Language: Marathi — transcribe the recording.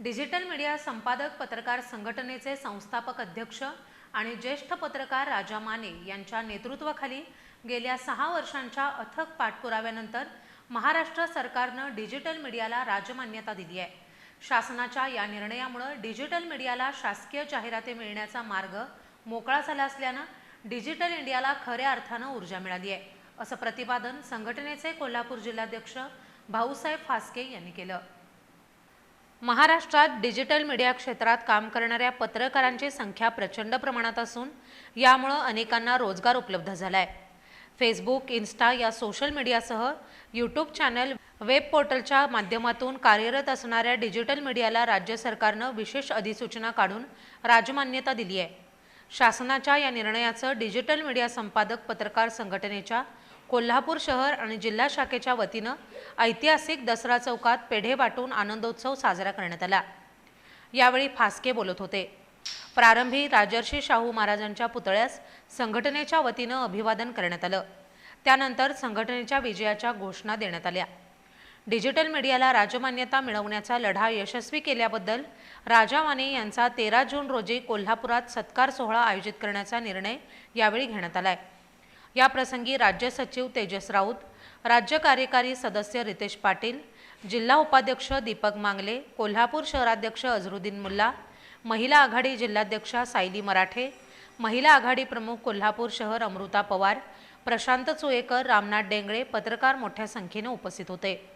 डिजिटल मीडिया संपादक पत्रकार संघटनेचे संस्थापक अध्यक्ष आणि ज्येष्ठ पत्रकार राजा माने यांच्या नेतृत्वाखाली गेल्या सहा वर्षांच्या अथक पाठपुराव्यानंतर महाराष्ट्र सरकारनं डिजिटल मीडियाला राजमान्यता दिली आहे. शासनाच्या या निर्णयामुळं डिजिटल मीडियाला शासकीय जाहिराती मिळण्याचा मार्ग मोकळा झाला असल्यानं डिजिटल इंडियाला खऱ्या अर्थानं ऊर्जा मिळाली आहे असं प्रतिपादन संघटनेचे कोल्हापूर जिल्हाध्यक्ष भाऊसाहेब फास्के यांनी केलं. महाराष्ट्रात डिजिटल मीडिया क्षेत्रात काम करणाऱ्या पत्रकारांची संख्या प्रचंड प्रमाणात असून यामुळं अनेकांना रोजगार उपलब्ध झाला आहे फेसबुक इन्स्टा या सोशल मीडियासह यूट्यूब चॅनल वेब पोर्टलच्या माध्यमातून कार्यरत असणाऱ्या डिजिटल मीडियाला राज्य सरकारनं विशेष अधिसूचना काढून राजमान्यता दिली आहे शासनाच्या या निर्णयाचं डिजिटल मीडिया संपादक पत्रकार संघटनेच्या कोल्हापूर शहर आणि जिल्हा शाखेच्या वतीनं ऐतिहासिक दसरा चौकात पेढे वाटून आनंदोत्सव साजरा करण्यात आला. यावेळी फास्के बोलत होते. प्रारंभी राजर्षी शाहू महाराजांच्या पुतळ्यास संघटनेच्या वतीनं अभिवादन करण्यात आलं. त्यानंतर संघटनेच्या विजयाच्या घोषणा देण्यात आल्या. डिजिटल मीडियाला राजमान्यता मिळवण्याचा लढा यशस्वी केल्याबद्दल राजा माने यांचा तेरा जून रोजी कोल्हापुरात सत्कार सोहळा आयोजित करण्याचा निर्णय यावेळी घेण्यात आला आहे याप्रसंगी राज्य सचिव तेजस राऊत राज्य कार्यकारी सदस्य रितेश पाटील जिल्हा उपाध्यक्ष दीपक मांगले कोल्हापूर शहराध्यक्ष अझरुद्दीन मुल्ला महिला आघाडी जिल्हाध्यक्षा सायली मराठे महिला आघाडी प्रमुख कोल्हापूर शहर अमृता पवार प्रशांत चुएकर रामनाथ डेंगळे पत्रकार मोठ्या संख्येने उपस्थित होते.